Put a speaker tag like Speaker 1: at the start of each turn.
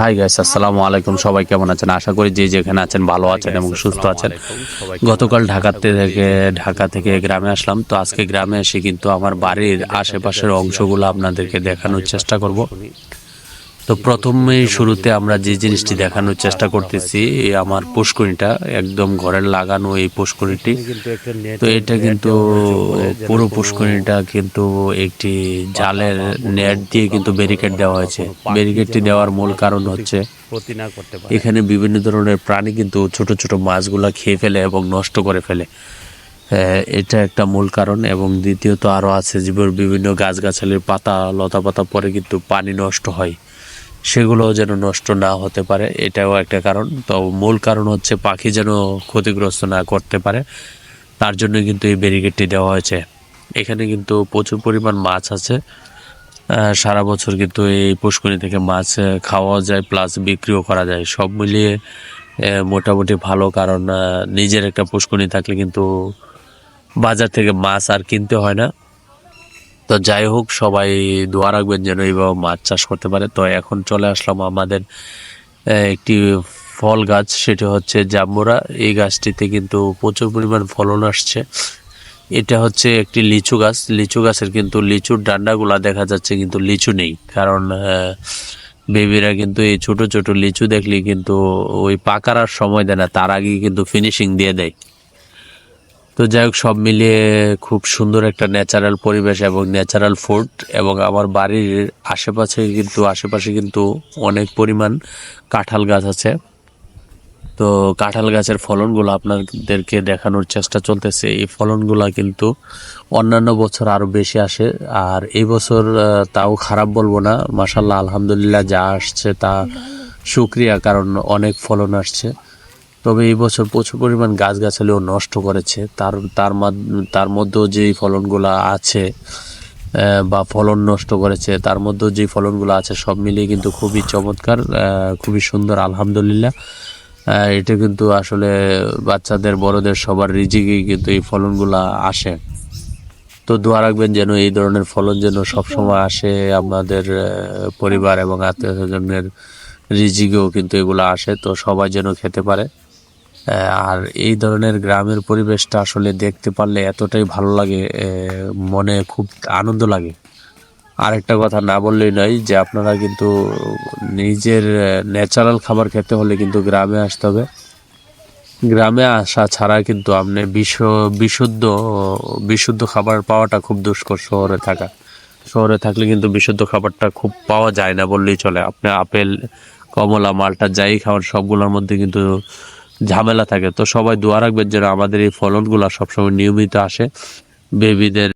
Speaker 1: Hi guys আসসালামু আলাইকুম। সবাই কেমন আছেন? আশা করি যে যেখানে আছেন ভালো আছেন এবং সুস্থ আছেন। গতকাল ঢাকাতে থেকে ঢাকা থেকে গ্রামে আসলাম। তো আজকে গ্রামে এসে কিন্তু আমার বাড়ির আশেপাশের অংশগুলো আপনাদেরকে দেখানোর চেষ্টা করব। তো প্রথমে শুরুতে আমরা যে জিনিসটি দেখানোর চেষ্টা করতেছি আমার পুষ্করিটা একদম ঘরের লাগানো এই পুষ্করিটি তো এটা কিন্তু পুরো পুষ্করিটা কিন্তু একটি জালের নেট দিয়ে কিন্তু ব্যারিকেড দেওয়া হয়েছে। ব্যারিকেডটি দেওয়ার মূল কারণ হচ্ছে, এখানে বিভিন্ন ধরনের প্রাণী কিন্তু ছোট ছোট মাছগুলা খেয়ে ফেলে এবং নষ্ট করে ফেলে। এটা একটা মূল কারণ এবং দ্বিতীয়ত আরও আছে জীবন বিভিন্ন গাছগাছালির পাতা লতা পাতা পরে কিন্তু পানি নষ্ট হয়। সেগুলো যেন নষ্ট না হতে পারে, এটাও একটা কারণ। তো মূল কারণ হচ্ছে পাখি যেন ক্ষতিগ্রস্ত না করতে পারে, তার জন্য কিন্তু এই ব্যারিকেডটি দেওয়া হয়েছে। এখানে কিন্তু প্রচুর পরিমাণ মাছ আছে। সারা বছর কিন্তু এই পুষ্করণী থেকে মাছ খাওয়া যায়, প্লাস বিক্রিও করা যায়। সব মিলিয়ে মোটামুটি ভালো, কারণ নিজের একটা পুষ্করণী থাকলে কিন্তু বাজার থেকে মাছ আর কিনতে হয় না। তো যাই হোক, সবাই দোয়া রাখবেন যেন এইভাবে মাছ চাষ করতে পারে। তো এখন চলে আসলাম আমাদের একটি ফল গাছ, সেটি হচ্ছে জাম্বুরা। এই গাছটিতে কিন্তু প্রচুর পরিমাণ ফলন আসছে। এটা হচ্ছে একটি লিচু গাছ। লিচু গাছের কিন্তু লিচুর ডান্ডাগুলা দেখা যাচ্ছে কিন্তু লিচু নেই। কারণ বেবিরা কিন্তু এই ছোট ছোট লিচু দেখলে কিন্তু ওই পাকার সময় দেয় না। তার আগেই কিন্তু ফিনিশিং দিয়ে দেয়। তো যাই হোক, সব মিলিয়ে খুব সুন্দর একটা ন্যাচারাল পরিবেশ এবং ন্যাচারাল ফুড এবং আমার বাড়ির আশেপাশে কিন্তু আশেপাশে কিন্তু অনেক পরিমাণ কাঁঠাল গাছ আছে। তো কাঁঠাল গাছের ফলনগুলো আপনাদেরকে দেখানোর চেষ্টা চলতেছে। এই ফলনগুলো কিন্তু অন্যান্য বছর আরও বেশি আসে। আর এই বছর তাও খারাপ বলব না। মাসাল্লাহ আলহামদুলিল্লাহ যা আসছে তা সুক্রিয়া কারণ অনেক ফলন আসছে। তবে এই বছর প্রচুর পরিমাণ গাছগাছালিও নষ্ট করেছে। তার তার তার মধ্যেও যেই ফলনগুলো আছে বা ফলন নষ্ট করেছে, তার মধ্যেও যে ফলনগুলো আছে, সব মিলিয়ে কিন্তু খুবই চমৎকার খুবই সুন্দর, আলহামদুলিল্লাহ। এটা কিন্তু আসলে বাচ্চাদের, বড়দের সবার রিজিকেই কিন্তু এই ফলনগুলো আসে। তো দোয়া রাখবেন যেন এই ধরনের ফলন যেন সবসময় আসে আমাদের পরিবার এবং আত্মীয় স্বজনের রিজিকেও কিন্তু এগুলো আসে। তো সবাই যেন খেতে পারে। আর এই ধরনের গ্রামের পরিবেশটা আসলে দেখতে পারলে এতটাই ভালো লাগে মনে খুব আনন্দ লাগে। আরেকটা কথা না বললেই নয় যে আপনারা কিন্তু নিজের ন্যাচারাল খাবার খেতে হলে কিন্তু গ্রামে আসতে হবে। গ্রামে আসা ছাড়া কিন্তু আপনি বিশ্ব বিশুদ্ধ বিশুদ্ধ খাবার পাওয়াটা খুব দুষ্কর শহরে থাকা। শহরে থাকলে কিন্তু বিশুদ্ধ খাবারটা খুব পাওয়া যায় না বললেই চলে। আপনি আপেল, কমলা, মালটা যাই খাওয়ার সবগুলোর মধ্যে কিন্তু ঝামেলা থাকে। তো সবাই দোয়া রাখবেন যেন আমাদের এই ফলনগুলো সবসময় নিয়মিত আসে। বেবিদের